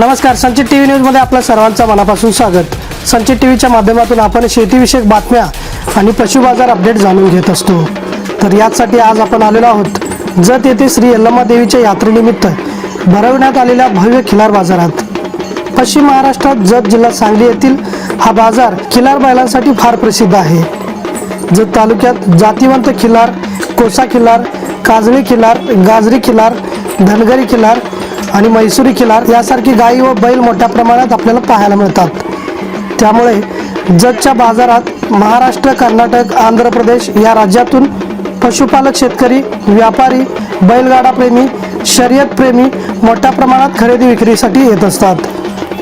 नमस्कार संचित T V न्यूजमध्ये आपलं सर्वांचं मनापासून स्वागत. संचित टी व्हीच्या माध्यमातून आपण शेतीविषयक बातम्या आणि पशु बाजार अपडेट जाणून घेत असतो. तर याचसाठी आज आपण आलेलो आहोत. जत येथे श्री यल्लम्मा देवीच्या यात्रेनिमित्त भरवण्यात आलेल्या भव्य खिलार बाजारात. पश्चिम महाराष्ट्रात जत जिल्हा सांगली येथील हा बाजार खिलार बैलांसाठी फार प्रसिद्ध आहे. जत तालुक्यात जातिवंत खिलार कोसा खिलार काजळी खिलार गाजरी खिलार धनगरी खिलार आणि मैसुरी खिलार यासारखी गायी व बैल मोठ्या प्रमाणात आपल्याला पाहायला मिळतात. त्यामुळे जगच्या बाजारात महाराष्ट्र कर्नाटक आंध्र प्रदेश या राज्यातून पशुपालक शेतकरी व्यापारी बैलगाडा प्रेमी शर्यत प्रेमी मोठ्या प्रमाणात खरेदी विक्रीसाठी येत असतात.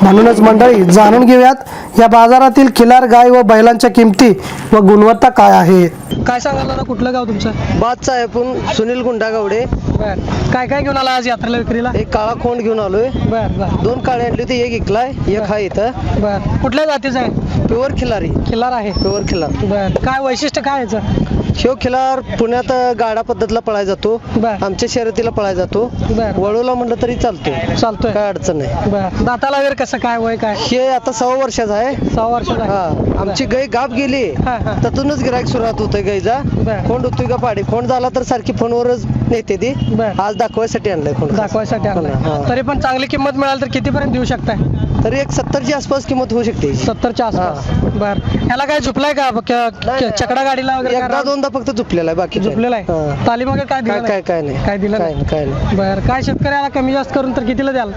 म्हणूनच मंडळी जाणून घेऊयात या बाजारातील खिलार गाय व बैलांच्या किमती व गुणवत्ता काय आहे? काय सांगाल दादा कुठलं गाव तुमचं? बादचा आहे पण सुनील गुंडागावडे. बर. काय काय घेऊन आला आज यात्रेला विक्रीला? एक काळा खोंड घेऊन आलोय. बर बर. दोन काळे आणली होती एक इकलाय एक हा इथं. बर. कुठल्या जातीचं आहे? प्युअर खिलारी. खिल्लार आहे. प्युअर खिलार. बर. काय वैशिष्ट्य काय याचं? ह्यो खिलार पुण्यात गाडा पद्धतीला पळाय जातो. बर. आमच्या शर्यतीला पळाय जातो. बर. वळूला म्हणलं तरी चालतो चालतोय. काय अडचण नाही. बर. दाताला वगैरे कसं काय वय काय? हे आता सव्वा वर्षाचा आहे. सहा वर्षाचा हा. आमची गाय गाप गेली. हा, हा. त्यातूनच गिरायक सुरुवात होतोय गायचा बर. खोंड होतोय का पाडी? खोंड झाला तर सारखी फोनवरच नेते ती. बर. आज दाखवायसाठी आणलंय खोंड दाखवायसाठी आणलाय. हा. तरी पण चांगली किंमत मिळाली तर कितीपर्यंत देऊ शकताय? तरी एक सत्तरची आसपास किंमत होऊ शकते. सत्तरच्या आसपास. बर. ह्याला काय झुपलाय का? क- नाही, क- चकडा गाडीला वगैरे काय एकदा राव- दोनदा फक्त झुपलेला आहे बाकी झुपलेला आहे? तालीम वगैरे काय काय दिलं काय काय नाही? काय दिलं काय नाही? नाही, काय नाही. बर. काय शेतकऱ्याला कमी जास्त करून तर कितीला द्याल?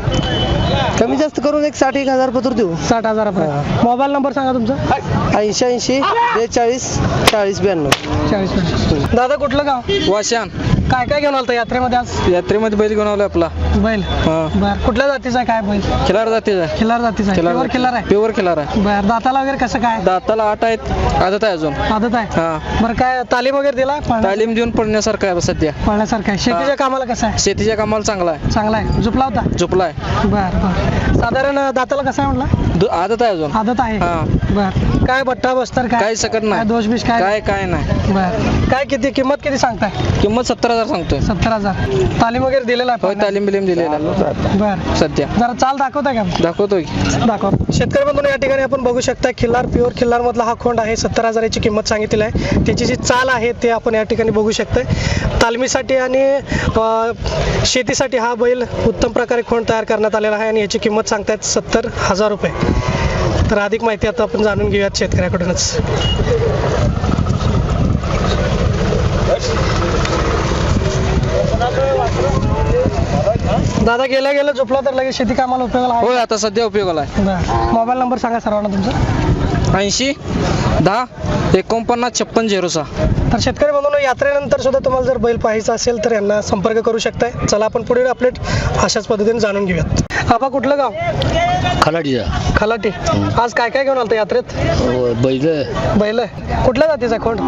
कमी जास्त करून एक साठ एक हजार पत्र देऊ. साठ हजारापर्यंत. मोबाईल नंबर सांगा तुमचा. ऐंशी ऐंशी बेचाळीस चाळीस ब्याण्णव. चाळीस मिनिट. दादा कुठलं गाव? वाशान काय काय घेऊन आलता यात्रेमध्ये आज? यात्रेमध्ये बैल घेऊन आलोय आपला. बैल. बर. कुठल्या जातीचा आहे काय बैल? खिलार जातीचा खिल्लार जातीचा आहे. Pure खिल्लार आहे? प्युअर खिलार आहे. बर. दाताला वगैरे कसं काय? दाताला आठ आहेत आदत आहे अजून. आदत आहे? हा. बरं काय तालीम वगैरे दिला? पळण्या- तालीम देऊन पडण्यासारखं आहे सध्या. पळण्यासारखं आहे. शेतीच्या. कामाला कसं आहे? शेतीच्या कामाला चांगला आहे. चांगला आहे. झुपला होता? झोपलाय बर बर. साधारण दाताला कसं आहे म्हटलं? दु- आदत आहे अजून. आदत आहे? हा. बर. काय बट्टा बस्तर काय? काही सकत काय नाही. दोष बिष काय? काय काय नाही. बर. काय किती किंमत किती सांगताय? किंमत सत्तर हजार सांगतोय. सत्तर हजार. तालीम वगैरे दिलेला होय आहे तालीम बिलीम दिलेला बर. सध्या. जरा चाल दाखवताय का? दाखवतोय. दाखव. शेतकरी बंधूंनो या ठिकाणी आपण बघू शकता खिल्लार प्युअर खिल्लार मधला हा खोंड आहे. सत्तर हजाराची किंमत सांगितलेली आहे. त्याची जी चाल आहे ते आपण या ठिकाणी बघू शकतोय. तालमीसाठी आणि शेतीसाठी हा बैल उत्तम प्रकारे खोंड तयार करण्यात आलेला आहे आणि याची किंमत सांगतायत सत्तर हजार रुपये. तर अधिक माहिती आता आपण जाणून घेऊयात शेतकऱ्याकडूनच. दादा गेल्या गेल्या झोपला तर लगेच शेती कामाला उपयोगाला आहे. होय आता सध्या उपयोगाला बरं. मोबाईल नंबर सांगा सर्वांना तुमचा. आहे ऐंशी दहा एकोणपन्नास छप्पन झिरो सहा. तर शेतकरी बंधूंनो यात्रेनंतर सुद्धा तुम्हाला जर बैल पाहायचा असेल तर यांना संपर्क करू शकताय. चला आपण पुढील अपडेट अशाच पद्धतीने जाणून घेऊयात. आपा कुठलं गाव? खलाटीचा खलाटी. आज काय काय घेऊन आलतं यात्रेत? बैल. बैल. कुठल्या जातीचा खोंड?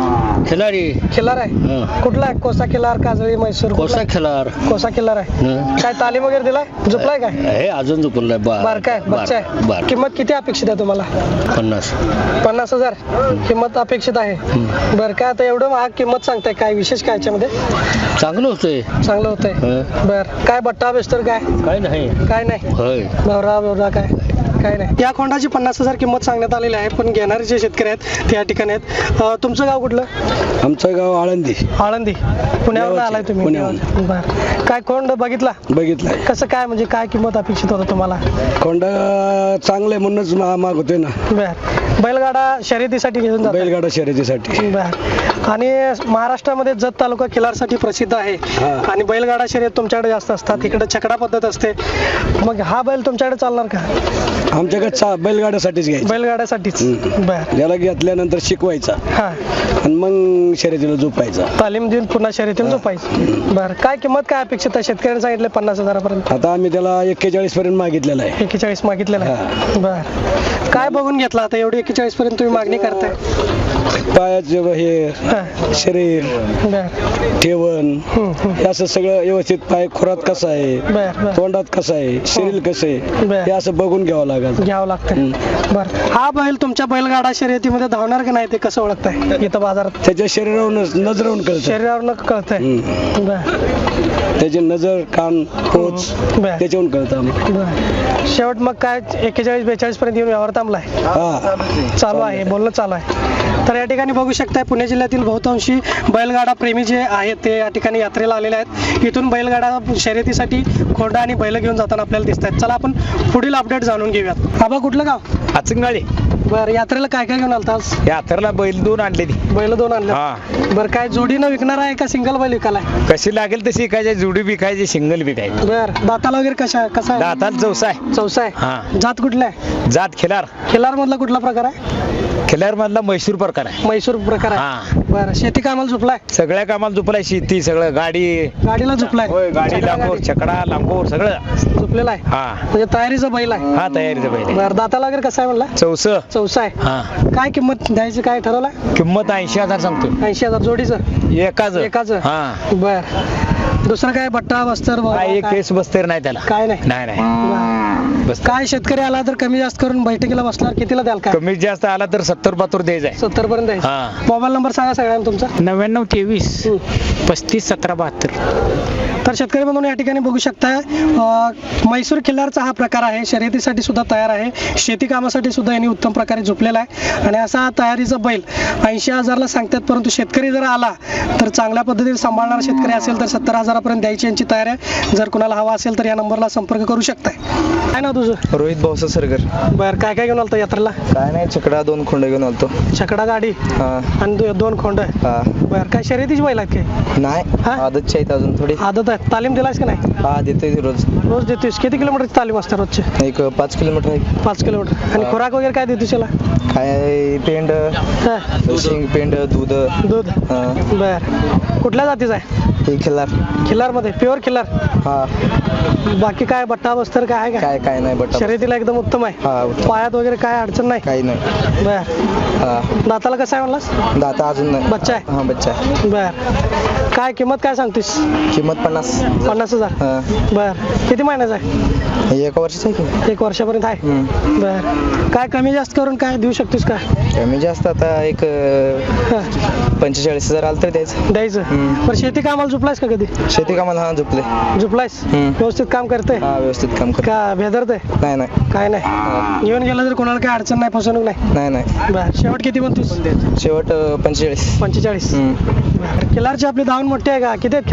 खिलाडी. खिल्लार आहे. हं. कुठला आहे? कोसा खिल्लार काजळी म्हैसूर कोसा कुठला? खिलार. कोसा खिल्लार आहे. हं. काय तालीम वगैरे दिलाय झुपलाय काय? हे अजून दुखलंय बार काय बच्चा आहे. बार. किंमत किती अपेक्षित आहे तुम्हाला? पन्नास. पन्नास हजार. किंमत अपेक्षित आहे. बरं काय आता एवढं महाग किंमत सांगताय? काय विशेष काय याच्यामध्ये? चांगलं होतंय. चांगलं होतंय. हं. बर काय बट्टा बेस्तर काय? काय नाही. काय नाही. होय. नवरा बिवरा काय? काय नाही. या खोंडाची पन्नास हजार किंमत सांगण्यात आलेली आहे पण घेणारे जे शेतकरी आहेत ते या ठिकाणी आहेत. अं, तुमचं गाव कुठलं? आमचं गाव आळंदी. आळंदी. पुण्यावर आलाय तुम्ही. पुण्याहून. बर. काय खोंड बघितला? बघितलंय. कसं काय म्हणजे काय किंमत अपेक्षित होतं तुम्हाला? कोंडा चांगले म्हणूनच मा- मागवतोय ना. बर. बैलगाडा शर्यतीसाठी घेऊन जातो बैलगाडा शर्यतीसाठी. बर. आणि महाराष्ट्रामध्ये जत तालुका किल्लारसाठी प्रसिद्ध आहे. हा. आणि बैलगाडा शर्यत तुमच्याकडे जास्त असतात. इकडे छकडा पद्धत असते. मग हा बैल तुमच्याकडे चालणार का? आमच्याकडे चा बैलगाड्यासाठीच घ्यायचं. बैलगाड्यासाठीच. बर. याला घेतल्यानंतर शिकवायचा. हा. आणि मग शर्यतीला झोपायचा. तालीम देऊन पुन्हा शर्यतीला झोपायचं. बर. काय किंमत काय अपेक्षित आहे? शेतकऱ्यांनी सांगितलं पन्नास हजारापर्यंत. आता आम्ही त्याला एक्केचाळीस पर्यंत मागितलेला आहे. एकेचाळीस मागितलेलं आहे. बर. काय बघून घेतला आता? एवढी एकेचाळीस पर्यंत तुम्ही मागणी करताय? पायाचं हे. शरीर ठेवण. हे असं सगळं व्यवस्थित पाय खोरात कसं आहे तोंडात कसं आहे शरीर कसं आहे. हे असं बघून घ्यावं लागेल. घ्यावं लागतं बर. हा बैल तुमच्या बैलगाडा शर्यतीमध्ये धावणार का नाही ते कसं ओळखताय? इथं बाजारात. त्याच्या शरीरावरून नजरावून कळतं शरीरावर कळतंय. त्याची नजर कान पोच बर. त्याच्यावरून कळतं आम्हाला. बरं. शेवट मग काय एक्केचाळीस बेचाळीस पर्यंत येऊन व्यवहार थांबलाय? हा. चालू आहे बोलणं चालू आहे. तर या ठिकाणी बघू शकताय पुणे जिल्ह्यातील बहुतांशी बैलगाडा प्रेमी जे आहेत ते या ठिकाणी यात्रेला आलेले आहेत. इथून बैलगाडा शर्यतीसाठी खोंडा आणि बैल घेऊन जाताना आपल्याला दिसत आहेत चला आपण पुढील अपडेट जाणून घेऊयात. आबा कुठलं गाव? आचंगाळी. बरं यात्रेला काय काय घेऊन आलता यात्रेला बैल दोन आणले ती. बैल दोन आणले? हा. बरं काय जोडीनं विकणार आहे का सिंगल बैल विकालाय कशी लागेल तशी काय जुडी विकायची सिंगल विकायची. बरं दाताला वगैरे कशा कसा आहे? दाताला चौसा आहे. चौसा हा. आहे जात कुठला आहे? जात खिलार. खिलार मधला कुठला प्रकार आहे? खिलार मधला मैसूर प्रकार आहे. म्हैसूर प्रकार आहे. हा. बरं शेती कामाला झोपलाय? सगळ्या कामाला झोपलाय शेती सगळं गाडी. गाडीला झोपलाय. होय गाडी गाडी. छकडा लांगोर सगळं. झोपलेला आहे. हा. म्हणजे तयारीचा बैल आहे. हा तयारीचं बैल. बरं दाताला वगैरे कसा आहे म्हणला? चौस. चौसा आहे. हा. काय किंमत द्यायची काय ठरवलं? किंमत ऐंशी हजार सांगतो ऐंशी हजार जोडीचं? एकाच. एकाच? हा. बर. दुसरं काय? बट्टा बस्तर काय एक? केस बसतर नाही त्याला. काय नाही? नाही नाही. बरं. बस. काय शेतकरी आला तर कमी जास्त करून बैठकीला बसणार? कितीला द्याल काय? कमी जास्त आला तर सत्तर पातूर द्यायचा आहे सत्तर पर्यंत हा. मोबाईल नंबर सांगा सगळ्यांना तुमचा. नव्याण्णव तेवीस. पस्तीस सतरा बहात्तर. तर शेतकरी बंधूंनो या ठिकाणी बघू शकताय अं, म्हैसूर खिल्लारचा हा प्रकार आहे. शर्यतीसाठी सुद्धा तयार आहे. शेती कामासाठी सुद्धा यांनी उत्तम प्रकारे झोपलेला आहे. आणि असा हा तयारीचा बैल ऐंशी हजारला सांगतात परंतु शेतकरी जर आला तर चांगल्या पद्धतीने सांभाळणारा शेतकरी असेल तर सत्तर हजारापर्यंत द्यायची यांची तयारी आहे. जर कुणाला हवा असेल तर या नंबरला संपर्क करू शकताय. काय नाव तुझं? रोहित भाऊसा सरगर बरं काय काय घेऊन आलतं यात्रेला? काय नाही छकडा दोन खोंड घेऊन आलतो. छकडा गाडी? हा. आणि दो- दोन खोंड? हा. बरं काय शर्यतीची बैल आहेत काय? नाही हा? आदतची आहेत अजून थोडी. आदत आहे. तालीम दिलायस की नाही? हा देतोय रोज. रोज देतोस किती किलोमीटरची तालीम असते रोजची? एक पाच किलोमीटर आहे. पाच किलोमीटर. आणि हा. खुराक वगैरे काय देतोस याला? काय पेंड हा, शिंग पेंड दूध. दूध. हा. बर. कुठल्या जातीचा आहे? हे खिल्लार. खिल्लारमध्ये प्युअर खिल्लार? हा. बाकी काय बट्टा बस्तर काय आहे का? काय काय नाही बट शर्यतीला एकदम उत्तम आहे. हा. पायात वगैरे काय अडचण नाही? काही नाही. बर. हा. दाताला कसं आहे म्हणलास? दाता अजून नाही. बच्चा आहे? हा बच्चा आहे. बर. काय किंमत काय सांगतेस किंमत पन्नास. पन्नास हजार? हा. बर. किती महिन्याचा आहे? एका वर्षाचं आहे की? एक वर्षापर्यंत आहे? हम्म. बर. काय कमी जास्त करून काय देऊ शकतेस का? कमी जास्त आता एक अं, हा, पंचेचाळीस हजार आलं तर द्यायचं. द्यायचं? हम्म. बरं शेती कामाला झुपलायस का कधी? शेती कामाला हा झोपले. झुपलायस? हम्म. व्यवस्थित काम करते व्यवस्थित काम कर का भेदरते नाही नाही. काय नाही. येऊन गेलं तर कोणाला काय अडचण नाही फसवणूक नाही? नाही नाही. बर शेवट किती म्हणतोस? शेवट अं, पंचेचाळीस. पंचेचाळीस. हम्म. खिलारची आपली धावून मोठी आहे का? किती आहेत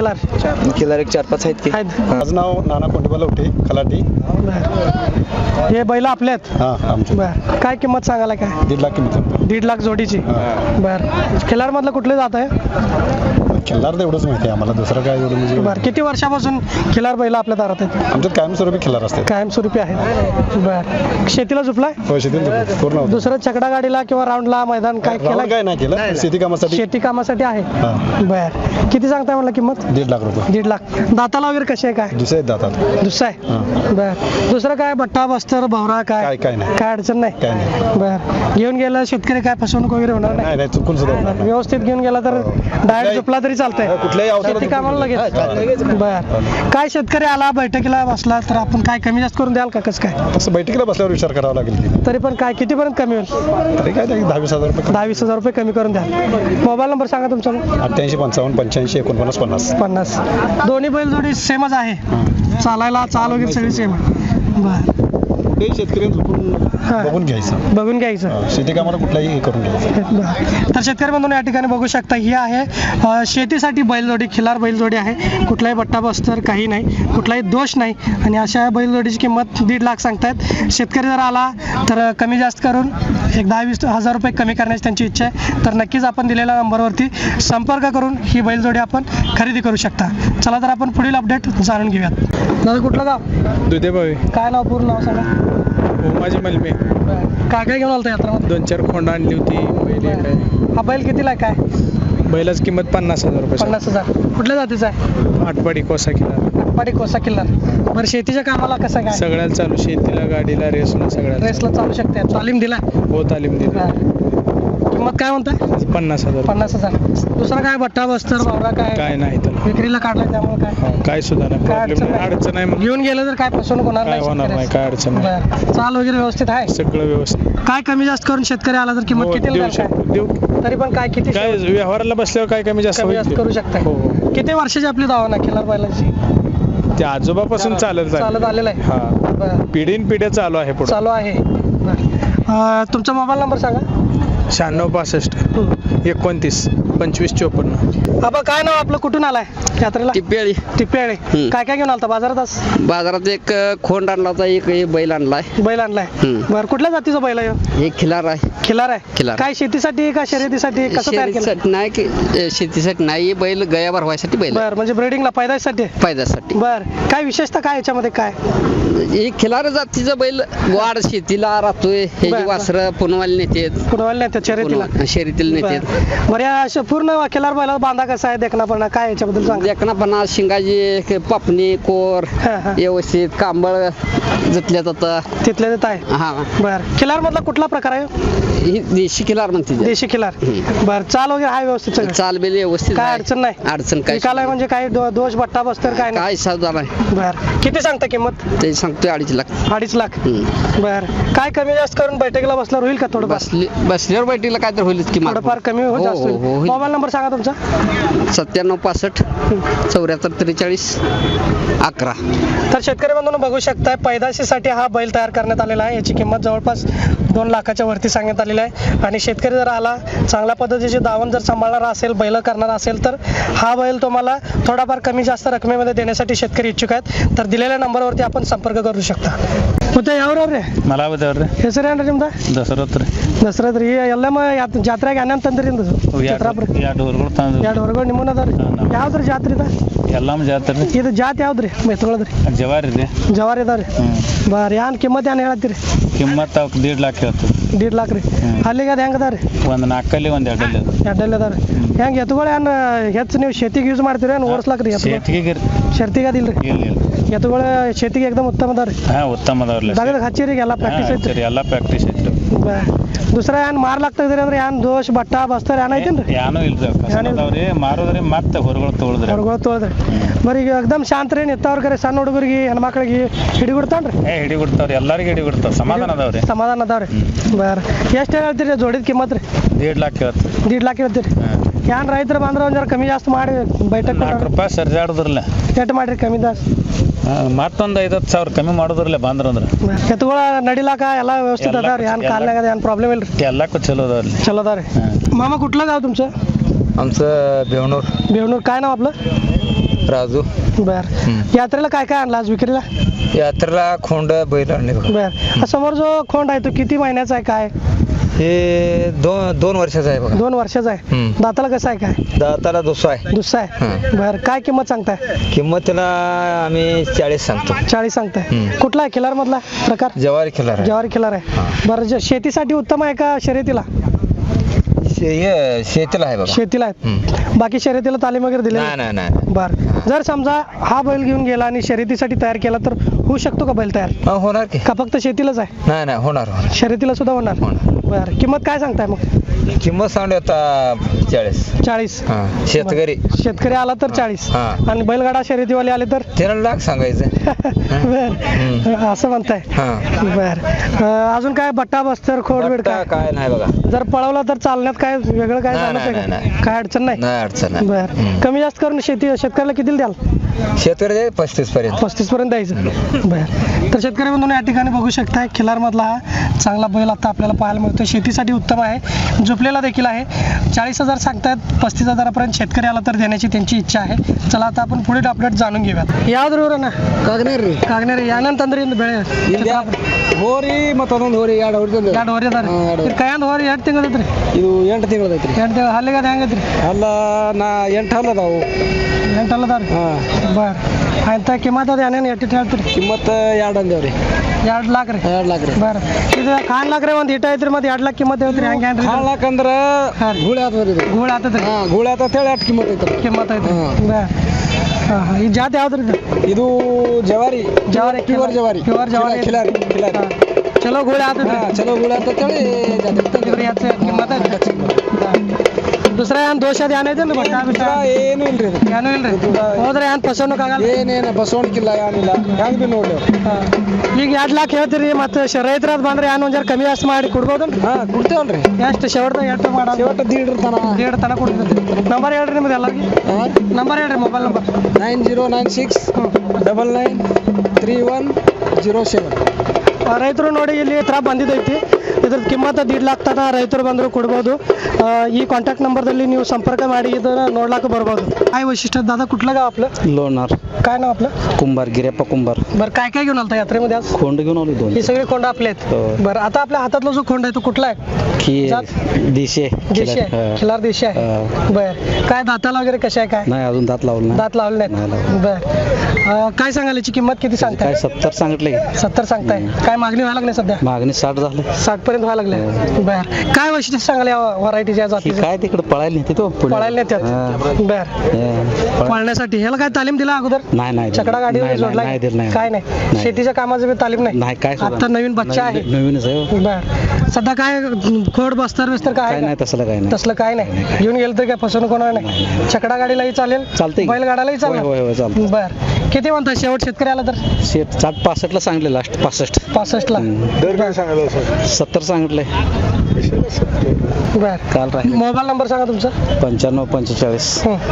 खिलार? एक चार पाच आहेत की. आहेत. हा. माझं नाव नाना कोंडोबा लवटे खलाटी. बर हे बैल आपले आहेत? हां आमचं. बर. काय किंमत सांगायला काय? दीड लाख किंमत दीड लाख जोडीची. बर. खिलार मधलं कुठले जात आहे? खिल्लार तर एवढंच माहिती आहे आम्हाला. दुसरं काय एवढं म्हणजे बर किती वर्षापासून खिलार बैल आपल्या दारात आहेत? आमच्यात कायमस्वरूपी खिल्लार असते कायमस्वरूपी आहेत. बर. शेतीला झुपलाय? हो पूर्ण होतं. दुसरं छकडा गाडीला किंवा राऊंडला मैदान काय केलं काय नाही केलं. शेती कामासाठी. शेती कामासाठी आहे. हां. बर. किती सांगताय मला किंमत? दीड लाख रुपये. दीड लाख. दाताला वगैरे कसे आहे काय? दुसरे दातात. दुसरं आहे? हां. बर. दुसरं काय? बट्टा बस्तर भवरा काय? काय- काय नाही. काय अडचण नाही? काय नाही. बर. घेऊन गेला शेतकरी काय फसवणूक वगैरे होणार नाही? नाही नाही चुकून सुद्धा होणार नाही. व्यवस्थित घेऊन गेला तर डायरेक्ट कुठल्याही- झोपला तरी चालतंय. कुठल्याही अवसरात शेती कामाला लगेच. बर. काय शेतकरी आला बैठकीला बसला तर आपण काय कमी जास्त करून द्याल का? कसं काय? तसं बैठकीला बसल्यावर विचार करावा लागेल. की तरी पण काय कितीपर्यंत कमी होईल? तरी काय नाही, दहा वीस हजार रुपये दहा वीस हजार रुपये कमी करून द्या मोबाईल नंबर सांगा तुमचा. अठ्ठ्याऐंशी पंचावन्न पंच्याऐंशी एकोणपन्नास पन्नास. पन्नास. दोन्ही बैलजोडी सेमच आहे. चालायला चाल वगैरे सगळी सेम आहे. बर. कुठेही शेतकरी झोपून हां. बघून घ्यायचं. बघून घ्यायचं. शेती कामाला कुठलाही हे करून घ्यायचं. बरं. तर शेतकरी बंधूंनो या ठिकाणी बघू शकता ही आहे अ, शेतीसाठी बैलजोडी खिलार बैलजोडी आहे. कुठलाही बट्टा बस्तर काही नाही कुठलाही दोष नाही. आणि अशा बैलजोडीची किंमत दीड लाख सांगतायत. शेतकरी जर आला तर कमी जास्त करून एक दहा वीस हजार रुपये कमी करण्याची त्यांची इच्छा आहे. तर नक्कीच आपण दिलेल्या नंबरवरती संपर्क करून ही बैलजोडी आपण खरेदी करू शकता. चला तर आपण पुढील अपडेट जाणून घेऊयात. दादा कुठलं गाव? दुधे भावी काय नाव पूर्ण नाव सांगा? माझी मलमे काय काय घेऊन आलं यात्रामध्ये? दोन चार खोंड आणली होती पहिले काय हा बैल कितीला आहे? काय? बैलाच किंमत पन्नास हजार रुपये. पन्नास हजार. कुठल्या जातीचा आहे? आठपाडी कोसा किल्ला. आटपाडी कोसा किल्ला. बरं शेतीच्या कामाला कसं काय? सगळ्याला चालू शेतीला गाडीला रेसला सगळ्याला. रेसला चालू शकते. तालीम दिला? हो तालीम दिली. किंमत काय म्हणताय? पन्नास हजार. पन्नास हजार. दुसरा काय? बट्टा बस्तर भावरा काय? काय नाही त्याला विक्रीला काढलाय त्यामुळे काय? हो, काय सुद्धा नाही. काय अडचण नाही नाही. अडचण आहे मग घेऊन गेलं तर काय फसवणूक होणार काय होणार नाही शेतकऱ्याची. काय अडचण नाही. बरं. चाल वगैरे व्यवस्थित आहे? सगळं व्यवस्थित. काय कमी जास्त करून शेतकरी आला तर किंमत हो, किती देऊ शकतो देऊ. तरी पण काय किती काय व्यवहाराला बसल्यावर काय कमी जास्त कमी होईल जास्त ते. करू शकताय. हो हो. किती वर्षाची आपली दावा खिलार बैलांची? ते आजोबापासून चालत चालत आलेलं आहे. हा. बरं. पिढीन पिढ्या चालू आहे पुढे. चालू आहे. बरं. अं, तुमचा मोबाईल नंबर सांगा. शहाण्णव पासष्ट एकोणतीस पंचवीस चोपन्न. आबा काय नाव आपलं? कुठून आलाय यात्रेला? टिप्प्याळे हम्म. काय काय घेऊन आलता? बाजारात आज? बाजारात एक खोंड आणला होता एक एक बैल आणलाय. बैल आणलाय. बरं कुठल्या जातीचा बैल आहे ह्यो? एक खिलार आहे. खिलार आहे. खिलार. काय शेतीसाठी का शर्यतीसाठी? कसं तयार केलं? शेतीसाठी नाही की शेतीसाठी नाही हे बैल गयावर व्हायसाठी बैल आहे. बर म्हणजे ब्रिडिंगला पैदासाठी फायद्यासाठी. बर काय विशेषता काय याच्यामध्ये काय? ही खिलार जातीचं बैल वाढ शेतीला राहतोय. हे बर, बर. वासर पुनवाली नेतेत. कुणाला नाही त्या शर्यतीला शर्यतीला नेतेत. बरं. बरं, या अशा पूर्ण खिलार बैला बांधा कसा आहे देखना पण काय याच्याबद्दल सांग? देखणापणा शिंगाजी पापणी कोर हा, हा. व्यवस्थित कांबळ जतल्या जातं तिथल्या तिथं आहे? हा. बर. खिलार मधला कुठला प्रकार आहे? ही देशी खिलार म्हणते. देशी खिलार. बर चाल वगैरे आहे व्यवस्थित सगळं? चाल बेल व्यवस्थित काय आहे. अडचण नाही? अडचण काय निकाल आहे म्हणजे काय दो- दोष बट्टा बसतर काय नाही? काय सावधान आहे बर. किती सांगता किंमत? ते सांगतोय अडीच लाख. अडीच लाख. हम्म. बर. काय कमी जास्त करून बैठकीला बसल्यावर होईल का थोडंफार? बसली बसल्यावर बैठकीला काय तर होईल की थोडंफार कमी हो जास्त होईल. मोबाईल नंबर सांगा तुमचा. सत्त्याण्णव पासष्ट चौऱ्याहत्तर त्रेचाळीस अकरा तर शेतकरी बंधूंनो बघू शकताय पैदाशीसाठी हा बैल तयार करण्यात आलेला आहे याची किंमत जवळपास दोन लाखाच्या वरती सांगण्यात आलेली आहे आणि शेतकरी जर आला चांगल्या पद्धतीचे दावण जर सांभाळणारा असेल बैल करणारा असेल तर हा बैल तुम्हाला थोडाफार कमी जास्त रकमेमध्ये देण्यासाठी शेतकरी इच्छुक आहेत तर दिलेल्या नंबरवरती आपण संपर्क करू शकता ಮತ್ತೆ ಯಾವ್ರವ್ರಿ मला ಬದವ್ರಿ ಹೆಸರು ಏನ್ರಿ ನಿಮ್ದು ದಸರತ್ ರೀ ದಸರಾದ ರೀ ಎಲ್ಲ ಜಾತ್ರೆಗೆ ಹನ್ನೊಂದು ತಂದ್ರಿ ಚಿತ್ರಾಪುರ ಎರಡು ಊರುಗಳು ತಂದು ಎರಡು ಹೊರಗಡೆ ನಿಮ್ಮನ್ನ ಅದಾವ್ರಿ? ಯಾವ್ದ್ರ ಜಾತ್ರಿ ಇದ? ಎಲ್ಲಮ್ಮ ಜಾತ್ರೆ ಇದು ಜಾತಿ ಯಾವ್ದ್ರಿ ಮೆತ್ಕೊಳ್ಳೋದ್ರಿ ಜವಾರಿ ಇದೆ ಜವಾರಿ ಇದಾವ್ರಿ ಬಾರಿ ಏನ್ ಕಿಮ್ಮತ್ ಏನ್ ಹೇಳತ್ತೀರಿ ಕಿಮ್ಮತ್ ಅವ್ಕ ದೀಡ್ ಲಾಕ್ ಹೇಳ್ತು ದೀಡ್ ಲಾಕ್ ರೀ. ಅಲ್ಲಿಗೆ ಅದು ಹೆಂಗ್ ಅದಾವ್ರಿ? ಒಂದು ನಾಲ್ಕಲ್ಲಿ ಒಂದ್ ಎರಡಲ್ಲಿ ಅದು ಎಡ್ಡಲ್ಲಿ ಅದಾವ್ರಿ. ಹೆಂಗ್ ಎತ್ತುಗಳು ಏನ್ ಹೆಚ್ಚು ನೀವು ಶೇತಿಗೆ ಯೂಸ್ ಮಾಡ್ತೀರಿ ಏನ್ ಓಡಿಸ್ಲಾಕ್ರಿ ಶೇತಿಗೆ ಶರ್ತಿಗೆ ಅದಿಲ್ರಿ ಎತ್ತುಗಳು ಶೇತಿಗೆ ಎಕ್ದಮ್ ಉತ್ತಮ ಅದಾವ್ರಿ. ಹಾ ಉತ್ತಮ ಅದಾವ್ರಿ. ಹಚ್ಚಿರಿ ಈಗ ಎಲ್ಲ ಪ್ರಾಕ್ಟೀಸ್ ಐತ್ರಿ. ಎಲ್ಲಾ ಎಲ್ಲ ಪ್ರಾಕ್ಟೀಸ್ ಐತ್ರಿ. ಬ- ದುಸರಾ ಏನ್ ಮಾರ್ಲಾಕ್ ತೆಗ್ದಿರಿ ಅಂದ್ರೆ ಏನ್ ದೋಷ ಬಟ್ಟ ಬಸ್ತಾರ ಏನ್ ಐತಿನ್ರಿ? ಏನೂ ಇಲ್ರಿ. ಅದಾವ್ರಿ ಮಾರೋದ್ರಿ ಮತ್ತೆ ಹೊರಗಳು ತೊಗೊಳದ್ರಿ ಹೊರಗಳು ತೊಳ್ದ್ರಿ. ಬರೀ ಈಗ ಎಕ್ದಮ್ ಶಾಂತ ರೀ ನಿತ್ತವ್ರ ಕರೆ ಸಣ್ಣ ಹುಡುಗರಿಗೆ ಹೆಣ್ಮಕ್ಳಿಗೆ ಹಿಡಿಗುಡ್ತಾನ್ರಿ? ಏ ಹಿಡಿ ಬಿಡ್ತಾವ್ರಿ ಎಲ್ಲರಿಗೆ ಹಿಡಿ ಬಿಡ್ತಾವ ಸಮಾಧಾನ ಅದಾವ್ರಿ. ಸಮಾಧಾನ ಅದಾವ್ರಿ. ಬರ್. ಎಷ್ಟು ಹೇಳ್ತೀರಿ ಜೋಡಿದ ಕಿಮ್ಮತ್ ರೀ? ದೀಡ್ ಲಾಕ್ ಹೇಳ್ತಿ ದೀಡ್ ಲಾಕ್ ಹೇಳ್ತೀರಿ? ಏನ್ ರೈತರು ಬಂದ್ರೆ ಒಂದ್ ಜರ ಕಮ್ಮಿ ಜಾಸ್ತಿ ಮಾಡಿ ಬೈಟಕ್ ನಾಲ್ಕು ರೂಪಾಯಿ ಸರ್ಜಾಡದ್ರಲ್ಲ. ಎಟ್ ಮಾಡ್ರಿ ಕಮ್ಮಿ ಜಾಸ್ತಿ? ಮತ್ತೊಂದು ಐದತ್ತು ಸಾವಿರ ಕಮ್ಮಿ ಮಾಡೋದ್ರಲ್ಲ ಬಂದ್ರ ಅಂದ್ರೆ. ಎತ್ತುಗಳ ನಡಿಲಾಕ ಎಲ್ಲ ವ್ಯವಸ್ಥಿತ ಅದಾವ್ರಿ? ಏನ್ ಕಾಲ್ನಾಗ ಏನ್ ಪ್ರಾಬ್ಲಮ್ ಇಲ್ರಿ? ಎಲ್ಲಕ್ಕೂ ಚಲೋ ಅದಾವ್ರಿ ಚಲೋ ಅದಾವ್ರಿ? मामा कुठला गाव तुमचं आमचं बेवणूर बेवणूर काय नाव आपलं राजू बर यात्रेला काय काय आणलं आज विक्रीला यात्रेला खोंड बैल आणले बघा बर समोर जो खोंड आहे तो किती महिन्याचा आहे काय हे दोन दोन वर्षाचं आहे बघा. दोन वर्षाचा आहे. हम्म. दाताला कसं आहे काय? दाताला दुसरा आहे. दुसरा आहे? बर काय किंमत सांगताय? किंमत त्याला आम्ही चाळीस सांगतो. चाळीस सांगताय. हम्म. कुठला आहे? खिलार मधला प्रकार? जवारी खिल्लार आहे. ज्वारी खिलार आहे. बरं जे शेतीसाठी उत्तम आहे का शर्यतीला? शे- हे शेतीला आहे बघा. शेतीला हम्म. बाकी शर्यतीला तालीम वगैरे दिले? नाही नाही नाही. बर. जर समजा हा बैल घेऊन गेला आणि शर्यतीसाठी तयार केला तर होऊ शकतो का बैल तयार? हा, होणार की. का फक्त शेतीलाच आहे? नाही नाही होणार होणार. शर्यतीला सुद्धा होणार? होणार. बरं. किंमत काय सांगताय मग? किंमत सांगली आता चाळीस. चाळीस. हा शेतकरी. शेतकरी आला तर चाळीस. हा. आणि बैलगाडा शर्यतीवाले आले तर? त्याला लाख सांगायचं. बर. असं म्हणताय. हा. बर. अं, अजून काय? बट्टा बस्तर खोड बीड बट्टा काय काय नाही बघा. जर पळवला तर चालण्यात काय वेगळं काय नाही, जाणवत नाही, आहे नाही, का? काय अडचण नाही? नाही अडचण नाही. बर. हम्म. कमी जास्त करून शेती शेतकऱ्याला किती द्याल? शेतकरी पस्तीस पर्यंत. पस्तीस पर्यंत द्यायचं. बर. तर शेतकरी बंधूंनो या ठिकाणी बघू शकताय खिलार मधला हा चांगला बैल आता आपल्याला पाहायला मिळतो शेतीसाठी उत्तम आहे. झोपलेला देखील आहे चाळीस हजार सांगतायत पस्तीस हजारापर्यंत शेतकरी आला तर देण्याची त्यांची इच्छा आहे चला आता आपण पुढील अपडेट जाणून घेऊयात ಯಾವ್ದ್ರ ನಾ ಕಾಗನೇರಿ ಕಾಗ್ನೇರಿ ಏನಂತಂದ್ರಿ ಇಂದ ಬೆಳೆ ಹೋರಿ ಮತ್ತೊಂದೊಂದು ಹೋರಿ ಎರಡು ಹೋರಿ ತಂದೆ ಎರಡು ಹೊರಿ ಅದಾರ ಕೈಯಂದ ಹೊರಿ ಎರಡು ತಿಂಗಳು ಐತ್ರಿ ಇದು ಎಂಟು ತಿಂಗಳದೈತ್ರಿ ಎಂಟು ತಿಂಗಳು ಹಲ್ಲಿಗೆ ಅದು ಹೆಂಗೈತ್ರಿ ಅಲ್ಲ ನಾ ಎಂಟು ಹಲ್ಲ ಅದಾವು ಎಂಟು ಅಲ್ಲದಾರ ಹಾಂ ಬರ್ ಅಂತ ಕಿಮ್ಮತ್ ಅದು ಏನೇನು ಎಟ್ಟಿಟ್ಟು ಹೇಳ್ತೀರಿ ಕಿಮ್ಮತ್ ಎರಡು ಅಂದೇವ್ರಿ ಎರಡು ಲಾಕ್ ರೀ ಎರಡು ಲಾಕ್ ರೀ ಬರ್ ಇದು ಕಾಣ್ ಲಾಕ್ ರೀ ಒಂದು ಇಟ್ಟ ಐತ್ರಿ ಮತ್ತೆ ಎರಡು ಲಾಕ್ ಕಿಮ್ಮತ್ ಹೇಳ್ತೀರಿ ಹೆಂಗೆ ಹೆಂಗೆ ಹಾಳಾಕಂದ್ರ ಹಾಂ. ಗೂಳಿ ಆತದ್ರಿ ಇದು. ಗೂಳ ಆತದ್ರಿ ಹಾಂ ಗೂಳಿ ಹೇಳಿ ಅಷ್ಟು ಕಿಮ್ಮತ್ ಐತ್ರಿ ಕಿಮ್ಮತ್ ಹಾಂ. ಬರ್ ಹಾಂ ಹಾಂ. ಈ ಜಾತಿ ಯಾವ್ದ್ರಿ ಇದು? ಇದು ಜವಾರಿ. ಜವಾರಿ ಪ್ಯೂರ್ ಜವಾರಿ. ಪ್ಯೂರ್ ಜವಾರಿ. ಐತ್ರಿ. ಕಿಲಾರಿ ಕಿಲಾರಿ ಹಾಂ. ಚಲೋ ಗೂಳಿ ಆತದ್ರಿ ಹಾಂ ಚಲೋ ಗೂಳಿ ಅಂತ ಹೇಳಿ ಜಾತ್ರೆ. ಇದ್ರ ಹೆಚ್ಚು ಕಿಮ್ಮತ್ ಐತ್ರಿ. ದುಸರಾ ಏನ್ ದೋಷ ಅದ ಬಿಟ್ಟ ಏನು ಇಲ್ರಿ ಏನೂ ಇಲ್ರಿ? ಹೋದ್ರೆ ಏನ್ ಫಸವಣಿಗೆ ಆಗಲ್ಲ? ಏನೇನು ಬಸವಣಿಕಿಲ್ಲ ಏನಿಲ್ಲ ಹೆಂಗ್ ಬಿ ನೋಡಿ ಈಗ ಎರಡ್ ಲಾಕ್ ಹೇಳ್ತೀರಿ ಮತ್ತೆ ಶ- ರೈತರದ್ ಬಂದ್ರೆ ಏನ್ ಒಂದ್ ಜರ ಕಮ್ಮಿ ಜಾಸ್ತಿ ಮಾಡಿ ಕೊಡ್ಬೋದು ಹಾ ಕೊಡ್ತೇವಲ್ರಿ ಎಷ್ಟು? ಶವರ್ದಾಗ ಎಷ್ಟು ಮಾಡ ಒಟ್ಟು ದೀಡ್ರ ತನ. ದೀಡ್ರ ತನ ಕೊಡ್ತೀರಿ. ನಂಬರ್ ಹೇಳ್ರಿ ನಿಮ್ದು ಎಲ್ಲರಿಗೆ. ನಂಬರ್ ಹೇಳ್ರಿ mobile number. Nine zero nine six double nine three one zero seven. ರೈತರು ನೋಡಿ ಇಲ್ಲಿ ತರ ಬಂದಿದ್ದೈತಿ ಇದ್ರ ಕಿಮ್ಮತ್ತ ದೀಡ್ ಲಾಕ್ ತನಕ ರೈತರು ಬಂದರೂ ಕೊಡ್ಬೋದು. ಈ ಕಾಂಟ್ಯಾಕ್ಟ್ ನಂಬರ್ದಲ್ಲಿ ನೀವು ಸಂಪರ್ಕ ಮಾಡಿ ಇದನ್ನ ನೋಡ್ಲಾಕ ಬರ್ಬೋದು. काय वैशिष्ट्य आहेत दादा कुठलं गाव आपलं लोणार काय नाव आपलं कुंभार गिरेप्पा कुंभार बरं काय काय घेऊन आलता यात्रेमध्ये आज खोंड घेऊन आलो दोन ही सगळी खोंड आपले आहेत हो. बरं आता आपल्या हातातला जो खोंड आहे तो कुठला आहे की जात- दिशे देशी आहे खिलार देशी आहे बरं काय दाताला वगैरे कशा आहे काय नाही अजून दात लावलं नाही दात लावले नाही नाहीत लावले. बरं अं, काय सांगाल याची किंमत किती सांगताय काय सत्तर सांगितले सत्तर सांगताय काय मागणी व्हायला लागली सध्या मागणी साठ झालं साठ पर्यंत व्हायला लागले बर. काय वैशिष्ट्य सांगाल या व्हरायटीच्या ही जातीचं? काय तिकडे पळायला नेते तो. पळायला नेत्यात हा. बर. हा. पळ- पळण्यासाठी ह्याला काय तालीम दिला अगोदर? नाही नाही. चकडा गाडी नाही, नाही, जोडला? नाही दिलं, नाही. काय नाही. शेतीच्या कामाचं बी तालीम नाही. नाही काय सुद्धा. आता नवीन बच्चा आहे. नवीन- नवीनच आहे हो. बर. सध्या काय खोड बस्तर बिस्तर काय काय आहे? नाही का? तसलं काय नाही. तसलं काय नाही. घेऊन गेलं तर काय फसवणूक होणार नाही. छकडा गाडीलाही चालेल. चालतंय. बैलगाडालाही होय, होय, होय, चालेल चालतंय. बर. किती म्हणता शेवट शेतकरी आला तर? शेत साठ पासष्टला सांगले लास्ट पासष्ट. पासष्टला. दर काय सांगायला सर सत्तर सांगितले बर. काल राहिले. मोबाईल नंबर सांगा तुमचा. पंच्याण्णव पंचेचाळीस.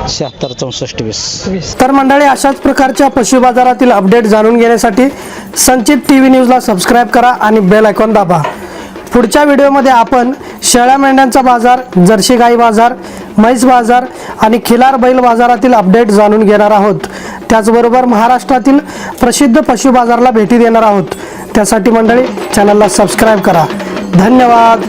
शहात्तर चौसष्ट वीस. वीस. तर मंडळी अशाच प्रकारच्या पशु बाजारातील अपडेट जाणून घेण्यासाठी संचित टी व्ही न्यूजला सबस्क्राईब करा आणि बेल आयकॉन दाबा. पुढच्या व्हिडिओमध्ये आपण शेळ्या मेंढ्यांचा बाजार जर्सी गाई बाजार म्हैस बाजार आणि खिलार बैल बाजारातील अपडेट जाणून घेणार आहोत. त्याचबरोबर महाराष्ट्रातील प्रसिद्ध पशु बाजारला भेटी देणार आहोत. त्यासाठी मंडळी चॅनलला सबस्क्राईब करा. धन्यवाद.